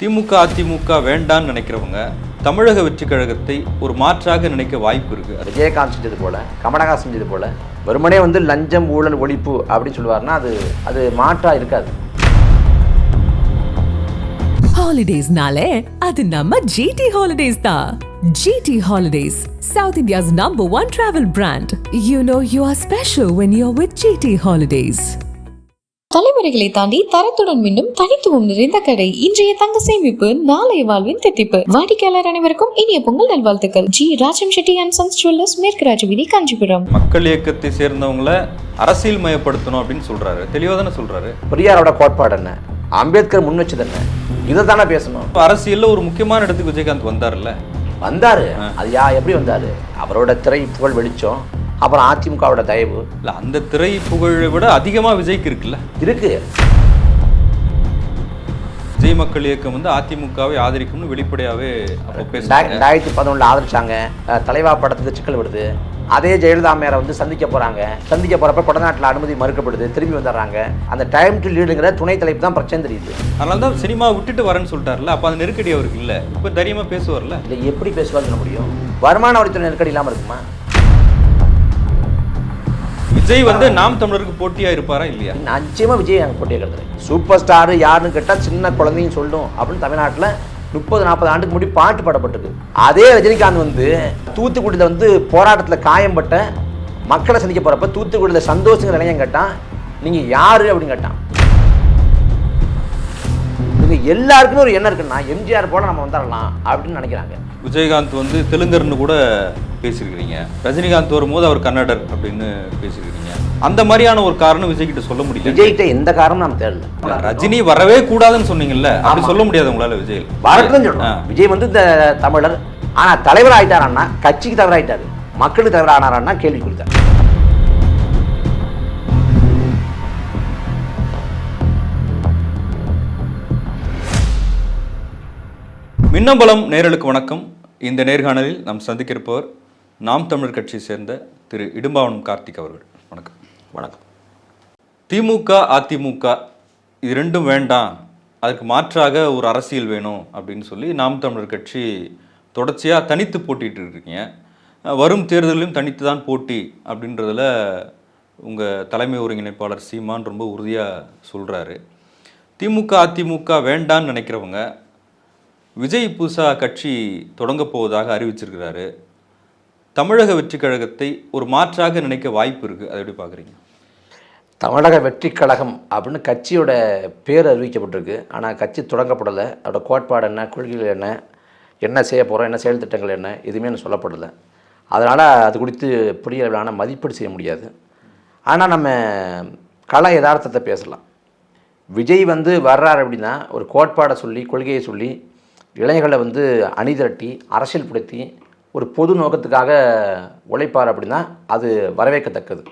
திமுக அதிமுக வேண்டான்னு நினைக்கிறவங்க தமிழக வெற்றி கழகத்தை ஒரு மாற்றாக நினைக்க வாய்ப்பு இருக்கு. அது விஜயகாந்த் செஞ்சது போல கமலஹாசன் செஞ்சது போல வெறுமனே வந்து லஞ்சம் ஊழல் ஒழிப்பு அப்படின்னு சொல்லுவாருன்னா அது அது மாற்றா இருக்காது. ஹாலிடேஸ்னாலே அது நம்ம ஜிடி ஹாலிடேஸ் தான் GT holidays south India's number one travel brand you know you are special when you are with GT holidays தலைமுறைகளை தாண்டி தரத்துடன் மீண்டும் தனித்துவம் நிறைந்த கடை. இன்றைய தங்க சேமிப்பு நாளைய வாழ்வின் தித்திப்பு. வாடிக்கையாளர் அனைவருக்கும் இனிய பொங்கல் நல்வாழ்த்துக்கள். G. Rajam Chetty and sons jewellers மேற்கு ராஜவீதி காஞ்சிபுரம். மக்கள் இயக்கத்தை சேர்ந்தவங்கள அரசியல் மயப்படுத்தணும் அப்படின்னு சொல்றாரு. தெளிவாக தானே சொல்றாரு? பெரியாரோட கோட்பாடு என்ன? அம்பேத்கர் முன் வச்சது என்ன? இதை தானே பேசணும். இப்ப அரசியல்ல ஒரு முக்கியமான இடத்துக்கு விஜயகாந்த் வந்தார்ல வந்தாரு. அது யா எப்படி வந்தாரு? அவரோட திரை புகழ் வெளிச்சம் அப்புறம் அதிமுகவோட தயவு. இல்ல அந்த திரை புகழை விட அதிகமா விஜய்க்கு இருக்குல்ல? இருக்கு. விஜய் மக்கள் இயக்கம் வந்து அதிமுகவை ஆதரிக்கும்னு வெளிப்படையாவே அப்போ ரெண்டாயிரத்தி பதினொன்றில் ஆதரிச்சாங்க. தலைவா படத்துக்கு சிக்கல் வருது அதே ஜெயலலிதா அம்மையாரை வந்து சந்திக்க போறாங்க. சந்திக்க போறப்ப கொடநாட்டில் அனுமதி மறுக்கப்படுது. திரும்பி வந்துடுறாங்க. அந்த டைம் டு லீடுங்கிற துணை தலைப்பு தான் பிரச்சனை தெரியுது. அதனால தான் சினிமா விட்டுட்டு வரேன்னு சொல்லிட்டாருல அப்ப அந்த நெருக்கடி அவருக்கு இல்ல. இப்ப தைரியமா பேசுவார்ல? இல்லை எப்படி பேசுவார் சொல்ல முடியும்? வருமான வரித்துறை நெருக்கடி இல்லாமல் இருக்குமா? விஜய் வந்து நாம் தமிழருக்கு போட்டியா இருப்பாரா இல்லையா? நிச்சயமா விஜய் அங்கே போட்டியே கருதுறேன் சூப்பர் ஸ்டார் யாருன்னு கேட்டால் சின்ன குழந்தையும் சொல்லும் அப்படின்னு தமிழ்நாட்டில் முப்பது நாற்பது ஆண்டுக்கு முன்னாடி பாட்டு பாடப்பட்டிருக்கு. அதே ரஜினிகாந்த் வந்து தூத்துக்குடியில் வந்து போராட்டத்தில் காயம்பட்ட மக்களை சந்திக்க போகிறப்ப தூத்துக்குடியில் சந்தோஷங்கிற இளைஞன் கேட்டான் நீங்கள் யாரு? அப்படின்னு கேட்டான். இவங்க எல்லாருக்குமே ஒரு எண்ணம் இருக்குன்னா எம்ஜிஆர் போல நம்ம வந்துடலாம் அப்படின்னு நினைக்கிறாங்க. விஜயகாந்த் வந்து தெலுங்கர்னு கூட பேசியிருக்கிறீங்க. ரஜினிகாந்த் வரும்போது அவர் கன்னடர் அப்படின்னு பேசியிருக்கிறீங்க. அந்த மாதிரியான ஒரு காரணம் விஜய் கிட்ட சொல்ல முடியல. விஜய்கிட்ட எந்த காரணம் நம்ம தேடல. ரஜினி வரவே கூடாதுன்னு சொன்னீங்கல்ல. அப்படி சொல்ல முடியாது உங்களால விஜய் ஆ. சொல்றோம் விஜய் வந்து இந்த தமிழர். ஆனா தலைவர் ஆயிட்டாரான்னா கட்சிக்கு தலைவர் ஆயிட்டாரு மக்களுக்கு தலைவர் ஆனாரான்னா கேள்வி கொடுத்தார். மின்னம்பலம் நேரலுக்கு வணக்கம். இந்த நேர்காணலில் நாம் சந்திக்கிருப்பவர் நாம் தமிழர் கட்சியை சேர்ந்த திரு இடும்பாவனம் கார்த்திக் அவர்கள். வணக்கம். வணக்கம். திமுக அதிமுக இது ரெண்டும் வேண்டாம். அதுக்கு மாற்றாக ஒரு அரசியல் வேணும் அப்படின்னு சொல்லி நாம் தமிழர் கட்சி தொடர்ச்சியாக தனித்து போட்டிட்டு இருக்கீங்க. வரும் தேர்தலிலும் தனித்து தான் போட்டி அப்படின்றதுல உங்கள் தலைமை ஒருங்கிணைப்பாளர் சீமான் ரொம்ப உறுதியாக சொல்கிறாரு திமுக அதிமுக வேண்டான்னு நினைக்கிறவங்க விஜய் புதுசாக கட்சி தொடங்க போவதாக அறிவிச்சிருக்கிறாரு. தமிழக வெற்றி கழகத்தை ஒரு மாற்றாக நினைக்க வாய்ப்பு இருக்குது அதை எப்படி பார்க்குறீங்க? தமிழக வெற்றி கழகம் அப்படின்னு கட்சியோட பேர் அறிவிக்கப்பட்டிருக்கு. ஆனால் கட்சி தொடங்கப்படலை. அதோட கோட்பாடு என்ன கொள்கைகள் என்ன என்ன செய்ய போகிறோம் என்ன செயல் திட்டங்கள் என்ன எதுவுமே சொல்லப்படலை. அதனால் அது குறித்து பெரிய அளவிலான மதிப்பீடு செய்ய முடியாது. ஆனால் நம்ம கள யதார்த்தத்தை பேசலாம். விஜய் வந்து வர்றார் அப்படின்னா ஒரு கோட்பாடை சொல்லி கொள்கையை சொல்லி இளைஞர்களை வந்து அணிதிரட்டி அரசியல்படுத்தி ஒரு பொது நோக்கத்துக்காக உழைப்பார் அப்படின்னா அது வரவேற்கத்தக்கது.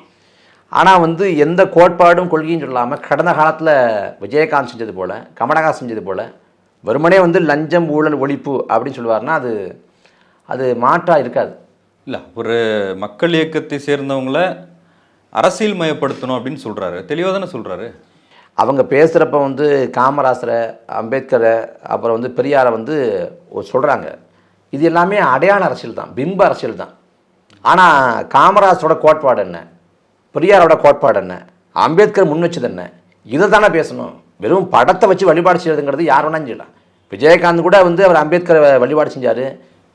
ஆனால் வந்து எந்த கோட்பாடும் கொள்கையும் சொல்லாமல் கடந்த காலத்தில் விஜயகாந்த் செஞ்சது போல் கமலஹாசன் செஞ்சது போல் வெறுமனே வந்து லஞ்சம் ஊழல் ஒழிப்பு அப்படின்னு சொல்லுவாருன்னா அது அது மாற்றாக இருக்காது. இல்லை ஒரு மக்கள் இயக்கத்தை சேர்ந்தவங்கள அரசியல் மயப்படுத்தணும் அப்படின்னு சொல்கிறாரு தெளிவாக தானே சொல்கிறாரு அவங்க பேசுகிறப்ப வந்து காமராசரை அம்பேத்கரை அப்புறம் வந்து பெரியாரை வந்து சொல்கிறாங்க இது எல்லாமே அடையாள அரசியல் தான் பிம்ப அரசியல் தான். ஆனால் காமராசரோட கோட்பாடு என்ன? பெரியாரோட கோட்பாடு என்ன? அம்பேத்கர் முன் வச்சது என்ன? இதை தானே பேசணும். வெறும் படத்தை வச்சு வழிபாடு செய்யறதுங்கிறது யார் வேணாலும் செய்யலாம். விஜயகாந்த் கூட வந்து அவர் அம்பேத்கரை வழிபாடு செஞ்சார்.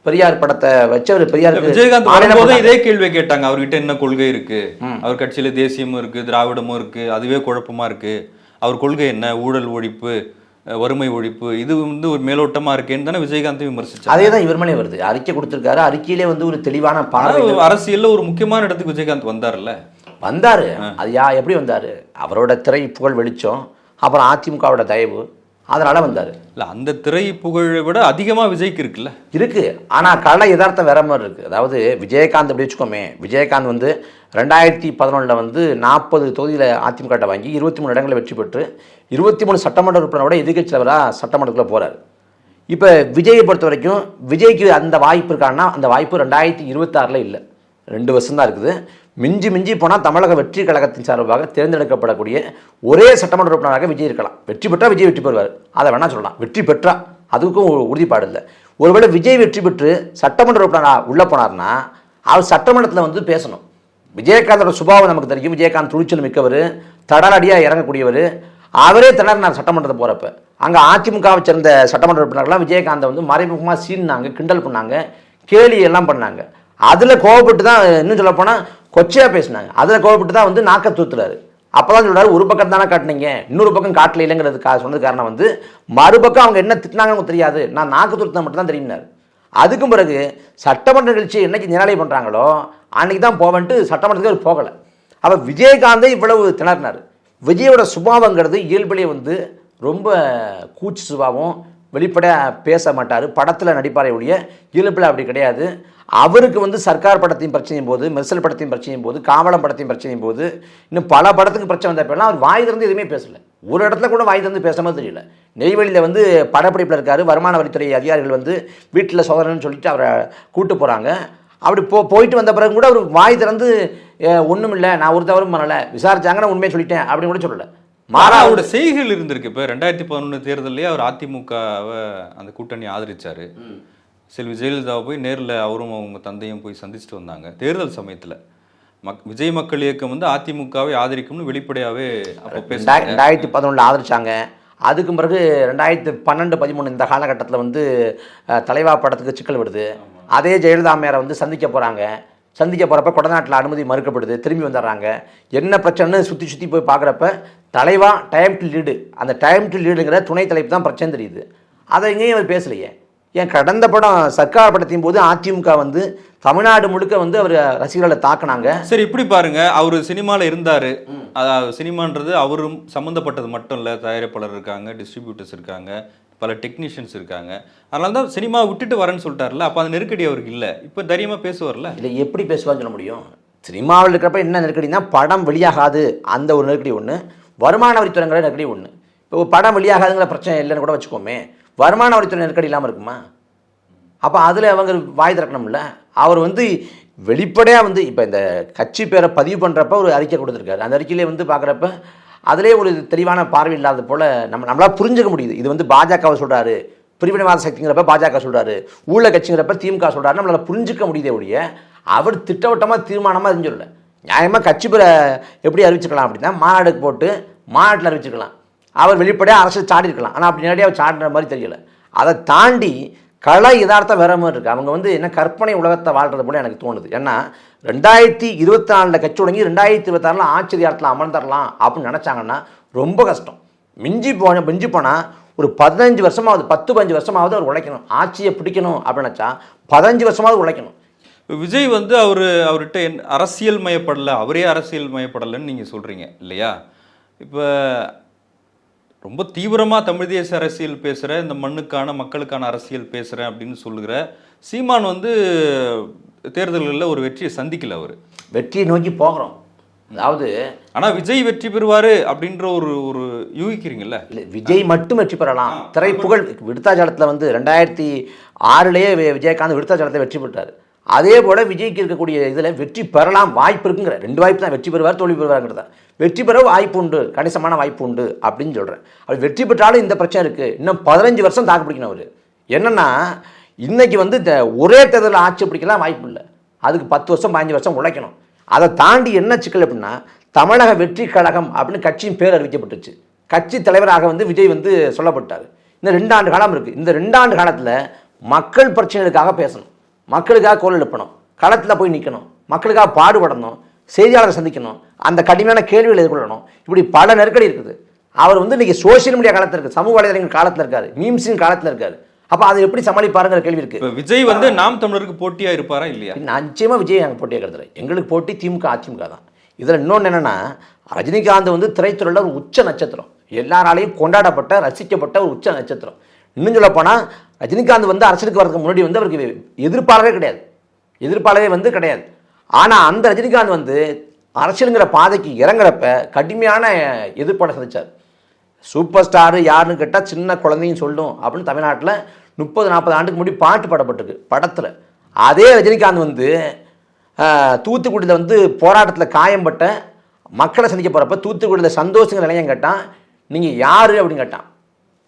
பெரியார் படத்தை வச்சு அவர் பெரியார் விஜயகாந்த் இதே கேள்வியை கேட்டாங்க. அவர்கிட்ட என்ன கொள்கை இருக்கு? அவர் கட்சியில தேசியமும் இருக்கு திராவிடமும் இருக்கு அதுவே குழப்பமா இருக்கு. அவர் கொள்கை என்ன ஊழல் ஒழிப்பு வறுமை ஒழிப்பு இது வந்து ஒரு மேலோட்டமா இருக்கேன்னு தானே விஜயகாந்த் விமர்சிச்சார் அதே தான் இவர் மேலே வருது. அறிக்கை கொடுத்துருக்காரு. அறிக்கையிலே வந்து ஒரு தெளிவான பார்வை அரசியல்ல ஒரு முக்கியமான இடத்துக்கு விஜயகாந்த் வந்தார்ல வந்தாரு. அது யா எப்படி வந்தாரு? அவரோட திரை புகழ் வெளிச்சம் அப்புறம் அதிமுகவோட தயவு அதனால வந்தாரு. இல்ல அந்த திரை புகழை விட அதிகமா விஜய்க்கு இருக்குல்ல? இருக்கு. ஆனா கலை யதார்த்தம் வேற மாதிரி இருக்கு. அதாவது விஜயகாந்த் அப்படி வச்சுக்கோமே விஜயகாந்த் வந்து ரெண்டாயிரத்தி பதினொன்றில் வந்து நாற்பது தொகுதியில் அதிமுக வாங்கி இருபத்தி மூணு இடங்களை வெற்றி பெற்று இருபத்தி மூணு சட்டமன்ற உறுப்பினரோட எதிர்க்கட்சி தலைவராக சட்டமன்றத்தில் போறாரு. இப்போ விஜயை பொறுத்த வரைக்கும் விஜய்க்கு அந்த வாய்ப்பு இருக்கான்னா அந்த வாய்ப்பு ரெண்டாயிரத்தி இருபத்தாறில் இல்லை. ரெண்டு வருஷம் தான் இருக்குது. மிஞ்சி மிஞ்சி போனால் தமிழக வெற்றி கழகத்தின் சார்பாக தேர்ந்தெடுக்கப்படக்கூடிய ஒரே சட்டமன்ற உறுப்பினராக விஜய் இருக்கலாம். வெற்றி பெற்றால் விஜய் வெற்றி பெறுவார். அதை வேணால் சொல்லலாம். வெற்றி பெற்றா. அதுக்கும் உறுதிப்பாடு இல்லை. ஒருவேளை விஜய் வெற்றி பெற்று சட்டமன்ற உறுப்பினராக உள்ளே போனார்னா அவர் சட்டமன்றத்தில் வந்து பேசணும். விஜயகாந்தோட சுபாவம் நமக்கு தெரியும். விஜயகாந்த் துணிச்சல் மிக்கவர் தடலடியாக இறங்கக்கூடியவர். அவரே திணறினார் சட்டமன்றத்தை போகிறப்ப அங்கே அதிமுகவை சேர்ந்த சட்டமன்ற உறுப்பினர்கள்லாம் விஜயகாந்தை வந்து மறைமுகமாக சீன்னாங்க கிண்டல் பண்ணாங்க கேலி எல்லாம் பண்ணாங்க. அதில் கோவப்பட்டு தான் இன்னும் சொல்ல போனால் கொச்சையாக பேசினாங்க. அதில் கோவப்பட்டு தான் வந்து நாக்க தூத்துறாரு. அப்போ தான் சொல்றாரு ஒரு பக்கம் தானே காட்டினீங்க இன்னொரு பக்கம் காட்டல இல்லைங்கிறது கா சொன்னது காரணம் வந்து மறுபக்கம் அவங்க என்ன திட்டினாங்கன்னு தெரியாது நான் நாக்கு தூத்துனா மட்டும் தான் தெரியும்னாரு. அதுக்கும் பிறகு சட்டமன்ற நிகழ்ச்சி என்னைக்கு நிராலை பண்ணுறாங்களோ அன்னைக்கு தான் போவன்ட்டு சட்டமன்றத்துக்கு அவர் போகலை. அப்போ விஜயகாந்தே இவ்வளவு திணறினார். விஜயோட சுபாவங்கிறது இயல்பிலே வந்து ரொம்ப கூச்சு சுபாவம் வெளிப்படையாக பேச மாட்டார். படத்தில் நடிப்பாரே ஒழிய இயல்பில் அப்படி கிடையாது. அவருக்கு வந்து சர்க்கார் படத்தையும் பிரச்சனையும் போது மெர்சல் படத்தையும் பிரச்சனையும் போது காவலம் படத்தையும் பிரச்சனையும் போது இன்னும் பல படத்துக்கு பிரச்சனை வந்தப்பெல்லாம் அவர் வாய் திறந்து எதுவுமே பேசலை. ஒரு இடத்துல கூட வாய் திறந்து பேச மாதிரி தெரியல. நெய்வேலியில் வந்து படப்பிடிப்பில் இருக்காரு. வருமான வரித்துறை அதிகாரிகள் வந்து வீட்டில் சோதனைன்னு சொல்லிட்டு அவரை கூட்டு போகிறாங்க அப்படி போ போயிட்டு வந்த பிறகு கூட அவர் வாய் திறந்து ஒன்றும் இல்லை நான் ஒரு தவறும் பண்ணலை. விசாரிச்சாங்கன்னா உண்மையை சொல்லிட்டேன். அப்படின்னு கூட சொல்லலை. மாறா அவரோட செய்கைகள் இருந்திருக்கு. இப்போ ரெண்டாயிரத்தி பதினொன்று தேர்தல்லே அவர் அதிமுகவை அந்த கூட்டணி ஆதரிச்சாரு. செல்வி ஜெயலலிதாவை போய் நேரில் அவரும் அவங்க தந்தையும் போய் சந்திச்சுட்டு வந்தாங்க. தேர்தல் சமயத்தில். மக் விஜய் மக்கள் இயக்கம் வந்து அதிமுகவை ஆதரிக்கும்னு வெளிப்படையாவே அப்போ ரெண்டாயிரத்தி பதினொன்றில் ஆதரிச்சாங்க. அதுக்கு பிறகு ரெண்டாயிரத்தி பன்னெண்டு பதிமூணு இந்த காலகட்டத்தில் வந்து தலைவா படத்துக்கு சிக்கல் விடுது. அதே ஜெயலலிதா அம்மையாரை வந்து சந்திக்க போகிறாங்க சந்திக்க போகிறப்ப கொடநாட்டில் அனுமதி மறுக்கப்படுது. திரும்பி வந்துடுறாங்க. என்ன பிரச்சனைன்னு சுற்றி சுற்றி போய் பார்க்குறப்ப தலைவா டைம் டு லீடு அந்த டைம் டு லீடுங்கிற துணை தலைப்பு தான் பிரச்சனை தெரியுது. அதை எங்கேயும் அவர் பேசலையே. ஏன் கடந்த படம் சர்க்கார் படத்தின் போது அதிமுக வந்து தமிழ்நாடு முழுக்க வந்து அவர் ரசிகர்களை தாக்குனாங்க. சரி இப்படி பாருங்க. அவர் சினிமாவில் இருந்தாரு. அதாவது சினிமான்றது அவரும் சம்மந்தப்பட்டது மட்டும் இல்லை. தயாரிப்பாளர் இருக்காங்க டிஸ்ட்ரிபியூட்டர்ஸ் இருக்காங்க. பல டெக்னீஷியன்ஸ் இருக்காங்க. அதனால தான் சினிமா விட்டுட்டு வரேன்னு சொல்லிட்டார்ல அப்போ அந்த நெருக்கடி அவருக்கு இல்லை. இப்போ தைரியமாக பேசுவார்ல? இல்லை எப்படி பேசுவான்னு சொல்ல முடியும்? சினிமாவில் இருக்கிறப்ப என்ன நெருக்கடினா படம் வெளியாகாது. அந்த ஒரு நெருக்கடி ஒன்று வருமான வரித்துறைங்கிற நெருக்கடி ஒன்று இப்போ படம் வெளியாகாதுங்கிற பிரச்சனை இல்லைன்னு கூட வச்சுக்கோமே. வருமான வரித்துறை நெருக்கடி இல்லாமல் இருக்குமா? அப்போ அதில் அவங்க வாய் திறக்கணும்ல. அவர் வந்து வெளிப்படையாக வந்து இப்போ இந்த கட்சி பேரை பதிவு பண்ணுறப்ப ஒரு அறிக்கை கொடுத்துருக்காரு. அந்த அறிக்கையிலே வந்து பார்க்குறப்ப அதிலே ஒரு தெளிவான பார்வை இல்லாத போல் நம்ம நம்மளால் புரிஞ்சுக்க முடியுது. இது வந்து பாஜகவை சொல்கிறாரு பிரிவினைவாத சக்திங்கிறப்ப பாஜக சொல்கிறாரு ஊழல் கட்சிங்கிறப்ப திமுக சொல்கிறாரு நம்மளால் புரிஞ்சிக்க முடியுதே ஒழிய அவர் திட்டவட்டமாக தீர்மானமாக எதுவும் சொல்லலை. நியாயமாக கட்சி பேரை எப்படி அறிவிச்சுக்கலாம் அப்படின்னா மாநாடுக்கு போட்டு மாநாட்டில் அறிவிச்சுக்கலாம் அவர் வெளிப்படையாக அரசு சாடி இருக்கலாம் ஆனால் அப்படி நேரடியாக சாடுற மாதிரி தெரியல. அதை தாண்டி கலை யதார்த்தம் வேற மாதிரி இருக்குது அவங்க வந்து என்ன கற்பனை உலகத்தை வாழ்றது போல எனக்கு தோணுது. ஏன்னா ரெண்டாயிரத்தி இருபத்தி நாலில் கட்சி தொடங்கி ரெண்டாயிரத்தி இருபத்தாறில் ஆச்சரியத்தில் அமர்ந்துடலாம் அப்படின்னு நினச்சாங்கன்னா ரொம்ப கஷ்டம். மிஞ்சி போன மிஞ்சி போனால் ஒரு பதினஞ்சு வருஷமாவது பத்து பதினஞ்சு வருஷமாவது அவர் உழைக்கணும். ஆட்சியை பிடிக்கணும் அப்படின்னு நினச்சா பதினஞ்சு வருஷமாவது உழைக்கணும். விஜய் வந்து அவர் அவர்கிட்ட என் அரசியல் மயப்படலை அவரே அரசியல் மயப்படலைன்னு நீங்கள் சொல்கிறீங்க இல்லையா? இப்போ ரொம்ப தீவிரமாக தமிழ் தேசிய அரசியல் பேசுகிற இந்த மண்ணுக்கான மக்களுக்கான அரசியல் பேசுகிறேன் அப்படின்னு சொல்லுகிற சீமான் வந்து தேர்தல்களில் ஒரு வெற்றியை சந்திக்கல அவர். வெற்றியை நோக்கி போகிறோம். அதாவது ஆனால் விஜய் வெற்றி பெறுவார் அப்படின்ற ஒரு ஒரு யூகிக்கிறீங்கல்ல? இல்லை விஜய் மட்டும் வெற்றி பெறலாம். திரைப்புகழ் விடுத்தாஜலத்தில் வந்து ரெண்டாயிரத்தி ஆறுலேயே விஜயகாந்த் விடுத்தாஜலத்தை வெற்றி பெற்றார். அதே போல் விஜய்க்கு இருக்கக்கூடிய இதில் வெற்றி பெறலாம் வாய்ப்பு இருக்குங்கிற. ரெண்டு வாய்ப்பு தான். வெற்றி பெறுவார் தோல்வி பெறுவாருங்கிறது தான். வெற்றி பெற வாய்ப்பு உண்டு கணிசமான வாய்ப்பு உண்டு அப்படின்னு சொல்கிறேன் அவர் வெற்றி பெற்றாலும் இந்த பிரச்சனை இருக்குது இன்னும் பதினஞ்சு வருஷம் தாக்கு பிடிக்கணும் அவர். என்னென்னா இன்றைக்கி வந்து இந்த ஒரே தேர்தலில் ஆட்சி பிடிக்கலாம் வாய்ப்பு இல்லை. அதுக்கு பத்து வருஷம் பதினஞ்சு வருஷம் உழைக்கணும். அதை தாண்டி என்ன சிக்கல் அப்படின்னா தமிழக வெற்றி கழகம் அப்படின்னு கட்சியின் பேர் அறிவிக்கப்பட்டுச்சு. கட்சி தலைவராக வந்து விஜய் வந்து சொல்லப்பட்டார். இந்த ரெண்டு ஆண்டு காலம் இருக்குது இந்த ரெண்டாண்டு காலத்தில் மக்கள் பிரச்சனைகளுக்காக பேசணும். மக்களுக்காக குரல் எழுப்பணும். களத்தில் போய் நிற்கணும் மக்களுக்காக பாடுபடணும். செய்தியாளரை சந்திக்கணும். அந்த கடுமையான கேள்விகளை எதிர்கொள்ளணும். இப்படி பல நெருக்கடி இருக்குது. அவர் வந்து இன்னைக்கு சோஷியல் மீடியா காலத்தில் இருக்குது சமூக வலைதளங்கள் காலத்தில் இருக்காரு. மீம்ஸின் காலத்தில் இருக்காரு. அப்போ அதை எப்படி சமாளிப்பாருங்கிற கேள்வி இருக்குது இப்போ விஜய் வந்து நாம் தமிழருக்கு போட்டியாக இருப்பாரா இல்லையா? நான் நிச்சயமாக விஜய் நாங்கள் போட்டியே கருதுறேன் எங்களுக்கு போட்டி திமுக அதிமுக தான். இதில் இன்னொன்று என்னென்னா ரஜினிகாந்த் வந்து திரைத்துறையில் ஒரு உச்ச நட்சத்திரம். எல்லாராலையும் கொண்டாடப்பட்ட ரசிக்கப்பட்ட ஒரு உச்ச நட்சத்திரம். இன்னும் சொல்லப்போனால் ரஜினிகாந்த் வந்து அரசியலுக்கு வரதுக்கு முன்னாடி வந்து அவருக்கு எதிர்ப்பாளரே கிடையாது. எதிர்ப்பாளரே வந்து கிடையாது. ஆனால் அந்த ரஜினிகாந்த் வந்து அரசியலுங்கிற பாதைக்கு இறங்குறப்ப கடுமையான எதிர்ப்பாளை சந்தித்தார் சூப்பர் ஸ்டாரு யாருன்னு கேட்டால் சின்ன குழந்தையும் சொல்லும் அப்படின்னு தமிழ்நாட்டில் முப்பது நாற்பது ஆண்டுக்கு முன்னாடி பாட்டு பாடப்பட்டிருக்கு படத்தில். அதே ரஜினிகாந்த் வந்து தூத்துக்குடியில் வந்து போராட்டத்தில் காயம்பட்ட மக்களை சந்திக்க போகிறப்ப தூத்துக்குடியில் சந்தோஷங்கிற நிலையம் கேட்டான் நீங்கள் யார்? அப்படின்னு கேட்டான்.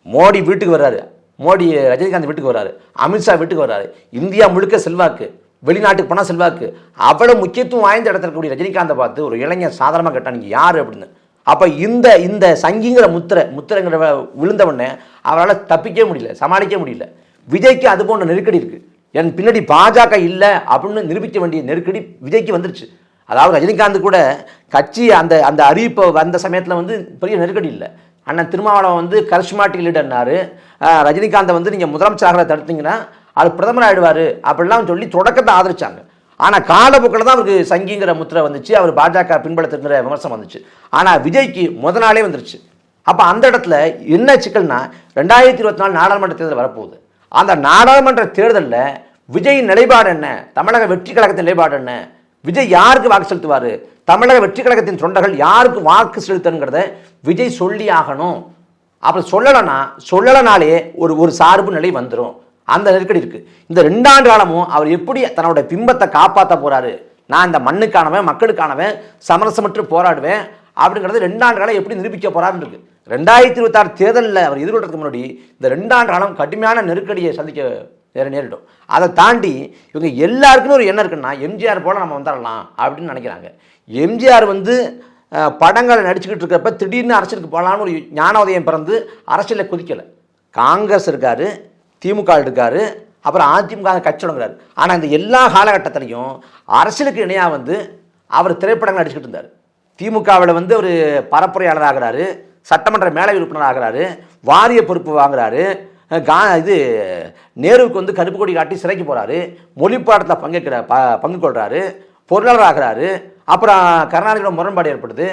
மோடி வீட்டுக்கு வர்றாரு. மோடி ரஜினிகாந்த் வீட்டுக்கு வராரு. அமித்ஷா வீட்டுக்கு வராரு. இந்தியா முழுக்க செல்வாக்கு வெளிநாட்டுக்கு போனால் செல்வாக்கு. அவ்வளோ முக்கியத்துவம் வாய்ந்த இடத்துல இருக்கக்கூடிய ரஜினிகாந்தை பார்த்து ஒரு இளைஞர் சாதாரணமாக கேட்டான் நீங்கள் யார்? அப்படின்னு. அப்போ இந்த இந்த சங்கிங்கிற முத்திரை முத்திரைங்கிற விழுந்தவொடனே அவரால் தப்பிக்கவே முடியல சமாளிக்க முடியல. விஜய்க்கு அது போன்ற நெருக்கடி இருக்குது என் பின்னாடி பாஜக இல்லை அப்படின்னு நிரூபிக்க வேண்டிய நெருக்கடி விஜய்க்கு வந்துருச்சு. அதாவது ரஜினிகாந்த் கூட கட்சி அந்த அந்த அறிவிப்பை வந்த சமயத்தில் வந்து பெரிய நெருக்கடி இல்லை. அண்ணன் திருமாவளவன் வந்து கரிஷ்மாட்டிக் லீடர்னாரு. ரஜினிகாந்தை வந்து நீங்கள் முதலமைச்சராக தடுத்தீங்கன்னா அது பிரதமர் ஆயிடுவார் அப்படிலாம் சொல்லி தொடக்கத்தை ஆதரிச்சாங்க. ஆனால் காலப்போக்கில் தான் அவருக்கு சங்கிங்கிற முத்திரை வந்துச்சு அவர் பாஜக பின்பற்றத்துங்கிற விமர்சனம் வந்துச்சு. ஆனால் விஜய்க்கு முத நாளே வந்துருச்சு. அப்போ அந்த இடத்துல என்ன சிக்கல்னா ரெண்டாயிரத்தி இருபத்தி நாலு நாடாளுமன்ற தேர்தல் வரப்போகுது. அந்த நாடாளுமன்ற தேர்தலில் விஜயின் நிலைப்பாடு என்ன? தமிழக வெற்றி கழகத்தின் நிலைப்பாடு என்ன? விஜய் யாருக்கு வாக்கு செலுத்துவார்? தமிழக வெற்றி கழகத்தின் தொண்டர்கள் யாருக்கு வாக்கு செலுத்தணுங்கிறத விஜய் சொல்லி ஆகணும். அப்படி சொல்லலைன்னா சொல்லலைனாலே ஒரு ஒரு சார்பு நிலை வந்துடும் அந்த நெருக்கடி இருக்குது இந்த ரெண்டாண்டு காலமும் அவர் எப்படி தன்னோட பிம்பத்தை காப்பாற்ற போகிறாரு நான் இந்த மண்ணுக்கானவன் மக்களுக்கானவன் சமரசமற்று போராடுவேன் அப்படிங்கிறது ரெண்டாண்டு காலம் எப்படி நிரூபிக்க போகிறாருன்னு இருக்குது ரெண்டாயிரத்தி இருபத்தாறு தேர்தலில் அவர் எதிர்கொள்றதுக்கு முன்னாடி இந்த ரெண்டாண்டு காலம் கடுமையான நெருக்கடியை சந்திக்க நேர நேரிடும். அதை தாண்டி இவங்க எல்லாருக்குமே ஒரு எண்ணம் இருக்குன்னா எம்ஜிஆர் போல் நம்ம வந்துடலாம் அப்படின்னு நினைக்கிறாங்க. எம்ஜிஆர் வந்து படங்களை நடிச்சுக்கிட்டு இருக்கிறப்ப திடீர்னு அரசியலுக்கு போகலான்னு ஒரு ஞானோதயம் பிறந்து அரசியலில் குதிக்கலை. காங்கிரஸ் இருக்கார் திமுக இருக்கார் அப்புறம் அதிமுக கட்சி தொடங்குறாரு. ஆனால் இந்த எல்லா காலகட்டத்திலையும் அரசியலுக்கு இணையாக வந்து அவர் திரைப்படங்கள் நடிச்சுக்கிட்டு இருந்தார். திமுகவில் வந்து ஒரு பரப்புரையாளர் ஆகிறாரு சட்டமன்ற மேலை உறுப்பினர் ஆகிறாரு வாரிய பொறுப்பு வாங்குறாரு கா இது நேருவுக்கு வந்து கருப்பு கொடி காட்டி சிறைக்கு போகிறாரு மொழிப்பாடத்தில் பங்கேற்கிற ப பங்கு கொள்கிறாரு பொருளாளர் ஆகிறாரு அப்புறம் கருணாநிதியோட முரண்பாடு ஏற்படுது.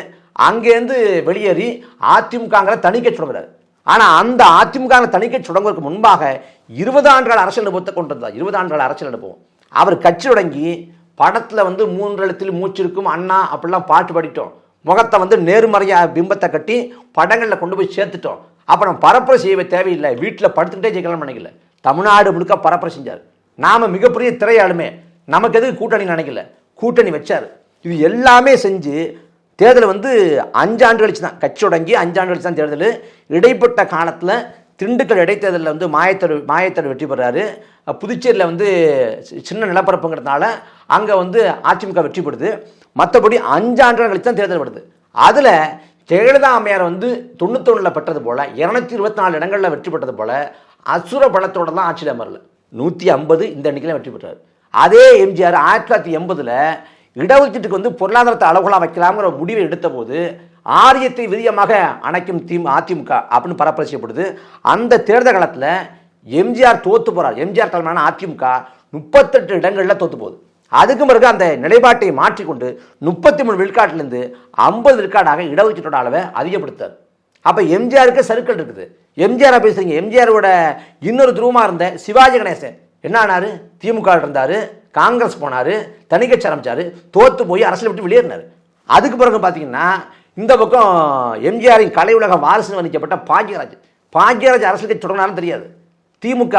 அங்கேருந்து வெளியேறி அதிமுகங்கிற தணிக்கை தொடங்குறாரு ஆனால் அந்த அதிமுக தணிக்கை தொடங்குவதற்கு முன்பாக இருபது ஆண்டுகள் அரசியல் அனுபவத்தை கொண்டு வந்தார். இருபது ஆண்டுகள் அரசியல் அனுபவம். அவர் கட்சி தொடங்கி படத்தில் வந்து மூன்று எழுத்தில் மூச்சிருக்கும் அண்ணா அப்படிலாம் பாட்டு பாடிட்டோம். முகத்தை வந்து நேர்மறையாக பிம்பத்தை கட்டி படங்களில் கொண்டு போய் சேர்த்துட்டோம். அப்புறம் பரப்புரை செய்ய தேவையில்லை. வீட்டில் படுத்துக்கிட்டே ஜெயிக்கலாம்னு நினைக்கல. தமிழ்நாடு முழுக்க பரப்புரை செஞ்சார். நாம் மிகப்பெரிய திரையாளுமே. நமக்கு எதுக்கு கூட்டணி நினைக்கல. கூட்டணி வச்சார். இது எல்லாமே செஞ்சு தேர்தல் வந்து அஞ்சு ஆண்டு கழிச்சு தான். கட்சி தொடங்கி அஞ்சு ஆண்டு கழிச்சு தான் தேர்தல். இடைப்பட்ட காலத்தில் திண்டுக்கல் இடைத்தேர்தலில் வந்து மாயத்தர் மாயத்தர் வெற்றி பெறாரு. புதுச்சேரியில் வந்து சி- சின்ன நிலப்பரப்புங்கிறதுனால அங்கே வந்து அதிமுக வெற்றி பெறுது. மற்றபடி அஞ்சாண்டு கழிச்சு தான் தேர்தல் வருது. அதில் ஜெயலலிதா அம்மையார் வந்து தொண்ணூத்தொன்னில் பெற்றது போல் இரநூத்தி இருபத்தி நாலு இடங்களில் வெற்றி பெற்றது போல் அசுர பலத்தோட தான் ஆட்சியில் அமரல. நூற்றி ஐம்பது இந்த எண்ணிக்கையில் வெற்றி பெற்றார். அதே எம்ஜிஆர் ஆயிரத்தி தொள்ளாயிரத்தி எண்பதில் இடஒதுக்கீட்டுக்கு வந்து பொருளாதாரத்தை அளவுகளாக வைக்கலாம்ங்கிற முடிவை எடுத்தபோது ஆரியத்தை விரியமாக அணைக்கும் திமு அதிமுக அப்படின்னு பரப்புரை செய்யப்படுது அந்த தேர்தல் காலத்தில் எம்ஜிஆர் தோற்று போகிறார் எம்ஜிஆர் தலைமையான அதிமுக முப்பத்தெட்டு இடங்களில் தோற்று போகுது. அதுக்கு பிறகு அந்த நிலைப்பாட்டை மாற்றிக்கொண்டு முப்பத்தி மூணு விழுக்காட்டிலிருந்து ஐம்பது விழுக்காடாக இடஒதுக்கீட்டோட அளவை அதிகப்படுத்தார் அப்போ எம்ஜிஆருக்கு சருக்கள் இருக்குது. எம்ஜிஆர் பேசுறீங்க. எம்ஜிஆரோட இன்னொரு துருவமாக இருந்த சிவாஜி கணேசன். என்ன ஆனாரு? திமுக இருந்தார் காங்கிரஸ் போனார் தனிக்கட்சி ஆரம்பித்தார் தோற்று போய் அரசியல் விட்டு வெளியேறினார். அதுக்கு பிறகு பார்த்தீங்கன்னா இந்த பக்கம் எம்ஜிஆரின் கலை உலக வாரிசு வர்ணிக்கப்பட்ட பாக்யராஜ். பாக்யராஜ் அரசியல் கட்சி தொடங்கினாலும் தெரியாது. திமுக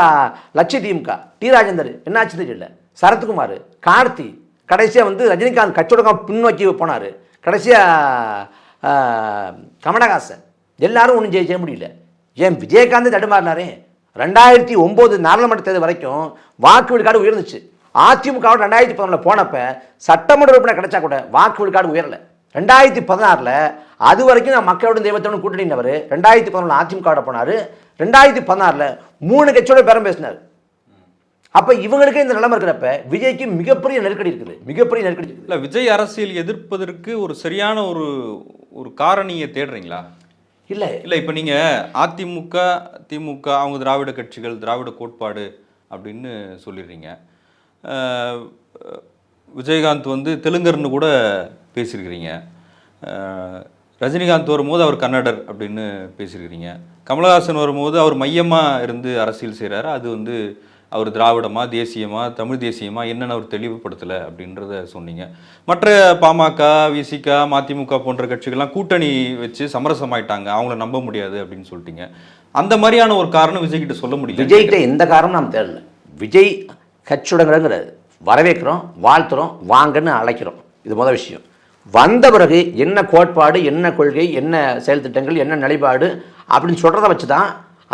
லட்சிய திமுக டி ராஜேந்தர். என்னாச்சு தெரியல? சரத்குமார் கார்த்தி கடைசியாக வந்து ரஜினிகாந்த் கட்சி பின்னோக்கி போனார். கடைசியாக கமலஹாசன். எல்லாரும் ஒன்றும் செய்ய முடியல. ஏன் விஜயகாந்த் தடுமாறினாரே? ரெண்டாயிரத்தி ஒம்பது நாடாளுமன்ற தேர்தல் வரைக்கும் வாக்கு விழுக்காடு உயர்ந்துச்சு. அதிமுக ரெண்டாயிரத்தி பதினொன்றில் போனப்போ சட்டமன்ற உறுப்பினர் கிடைச்சா கூட வாக்கு விழுக்காடு உயரலை. ரெண்டாயிரத்தி பதினாறில் அது வரைக்கும் நான் மக்களோட தெய்வத்தோட கூட்டணினவர் ரெண்டாயிரத்தி பதினொன்று அதிமுக போனார். ரெண்டாயிரத்தி பதினாறில் மூணு கட்சியோட பேரம் பேசினார். அப்போ இவங்களுக்கே இந்த நிலைமை இருக்கிறப்ப விஜய்க்கு மிகப்பெரிய நெருக்கடி இருக்குது. மிகப்பெரிய நெருக்கடி. இல்லை விஜய் அரசியல் எதிர்ப்பதற்கு ஒரு சரியான ஒரு ஒரு காரணியை தேடுறீங்களா? இல்லை. இல்லை இப்போ நீங்கள் அதிமுக திமுக அவங்க திராவிட கட்சிகள் திராவிட கோட்பாடு அப்படின்னு சொல்லிடுறீங்க. விஜயகாந்த் வந்து தெலுங்கர்னு கூட பேசியிருக்கிறீங்க. ரஜினிகாந்த் வரும்போது அவர் கன்னடர் அப்படின்னு பேசியிருக்கிறீங்க. கமலஹாசன் வரும்போது அவர் மையமாக இருந்து அரசியல் செய்கிறாரு அது வந்து அவர் திராவிடமா தேசியமா தமிழ் தேசியமா என்னென்னு அவர் தெளிவுபடுத்தலை அப்படின்றத சொன்னீங்க. மற்ற பாமக விசிக மதிமுக போன்ற கட்சிகள்லாம் கூட்டணி வச்சு சமரசமாயிட்டாங்க. அவங்கள நம்ப முடியாது அப்படின்னு சொல்லிட்டீங்க. அந்த மாதிரியான ஒரு காரணம் விஜய்கிட்ட சொல்ல முடியும் விஜய்கிட்ட எந்த காரணம் நாம் தேடல. விஜய் கட்சியுடங்கிறது வரவேற்கிறோம் வாழ்த்துறோம் வாங்கன்னு அழைக்கிறோம். இது முதல் விஷயம். வந்த பிறகு என்ன கோட்பாடு என்ன கொள்கை என்ன செயல் திட்டங்கள் என்ன நிலைப்பாடு அப்படின்னு சொல்கிறத வச்சு தான்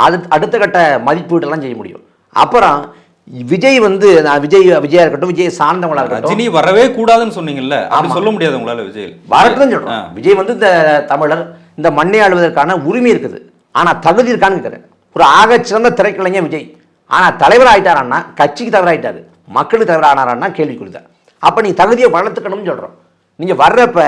அது அடுத்த கட்ட மதிப்பீடெல்லாம் செய்ய முடியும். அப்புறம் விஜய் வந்து நான் விஜய் விஜயா இருக்கட்டும் விஜய் சார்ந்தவங்களா இருக்கட்டும். ரஜினி வரவே கூடாதுன்னு சொன்னீங்கல்ல? அப்படி சொல்ல முடியாது உங்களால விஜய் வரட்டும் சொல்றோம். விஜய் வந்து இந்த தமிழர் இந்த மண்ணை ஆளுவதற்கான உரிமை இருக்குது. ஆனா தகுதி இருக்கான்னு கேட்குறேன் ஒரு ஆகச்சிறந்த திரைக்கலைஞர் விஜய். ஆனா தலைவர் ஆயிட்டாரான்னா கட்சிக்கு தலைவர் ஆயிட்டாரு மக்களுக்கு தலைவர் ஆனாரான்னா கேள்வி கொடுத்தார் அப்ப நீ தகுதியை வளர்த்துக்கணும்னு சொல்றோம். நீங்க வர்றப்ப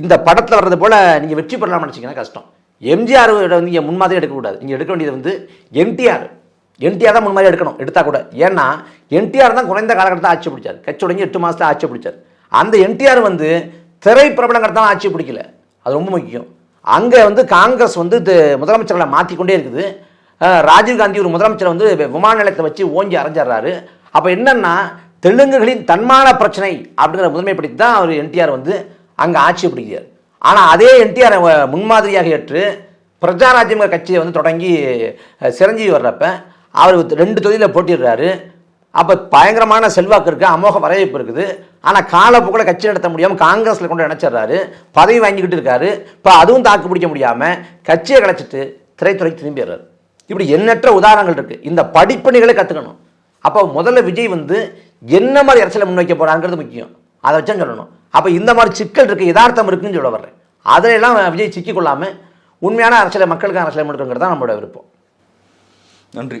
இந்த படத்துல வர்றது போல நீங்க வெற்றி பெறலாம்னு நினைச்சீங்கன்னா கஷ்டம். எம்ஜிஆர் வந்து நீங்க முன்மாதிரி எடுக்கக்கூடாது. நீங்க எடுக்க வேண்டியது வந்து என்டிஆர் என்டிஆர் தான் முன்மாதிரி எடுக்கணும். எடுத்தால் கூட. ஏன்னா என்டிஆர் தான் குறைந்த காலகட்டத்தில் ஆட்சி பிடிச்சார். கட்சி தொடங்கி எட்டு மாதத்தில் ஆட்சி பிடிச்சார். அந்த என்டிஆர் வந்து திரை பிரபலங்கிறது தான் ஆட்சி பிடிக்கல. அது ரொம்ப முக்கியம். அங்கே வந்து காங்கிரஸ் வந்து இது முதலமைச்சர்களை மாற்றிக்கொண்டே இருக்குது. ராஜீவ்காந்தி ராஜீவ் காந்தி ஒரு முதலமைச்சரை வந்து விமான நிலையத்தை வச்சு ஓங்கி அரைஞ்சிடுறாரு. அப்போ என்னென்னா தெலுங்குகளின் தன்மான பிரச்சனை அப்படிங்கிற முதன்மைப்படுத்தி தான் அவர் என்டிஆர் வந்து அங்கே ஆட்சி பிடிக்கிறார். ஆனால் அதே என்டிஆர் முன்மாதிரியாக ஏற்று பிரஜாராஜ்யங்கிற கட்சியை வந்து தொடங்கி சிரஞ்சீவி வர்றப்ப அவர் ரெண்டு தொகுதியில் போட்டிடுறாரு அப்போ பயங்கரமான செல்வாக்கு இருக்குது அமோக வரவேற்பு இருக்குது. ஆனால் காலப்போக்கில் கட்சி நடத்த முடியாமல் காங்கிரஸில் கொண்டு இணைச்சிடுறாரு பதவி வாங்கிக்கிட்டு இருக்காரு. இப்போ அதுவும் தாக்கு பிடிக்க முடியாமல் கட்சியை கலைச்சிட்டு திரைத்துறைக்கு திரும்பிடுறாரு இப்படி எண்ணற்ற உதாரணங்கள் இருக்குது இந்த படிப்பணிகளை கற்றுக்கணும் அப்போ முதல்ல விஜய் வந்து என்ன மாதிரி அரசியலை முன்வைக்க போகிறாங்கிறது முக்கியம். அதை வச்சு சொல்லணும். அப்போ இந்த மாதிரி சிக்கல் இருக்குது யதார்த்தம் இருக்குன்னு சொல்ல வர்றேன். அதிலெல்லாம் விஜய் சிக்கிக்கொள்ளாமல் உண்மையான அரசியலை மக்களுக்கான அரசியலை முன்னுங்கிறது தான் நம்மளோட விருப்பம். நன்றி.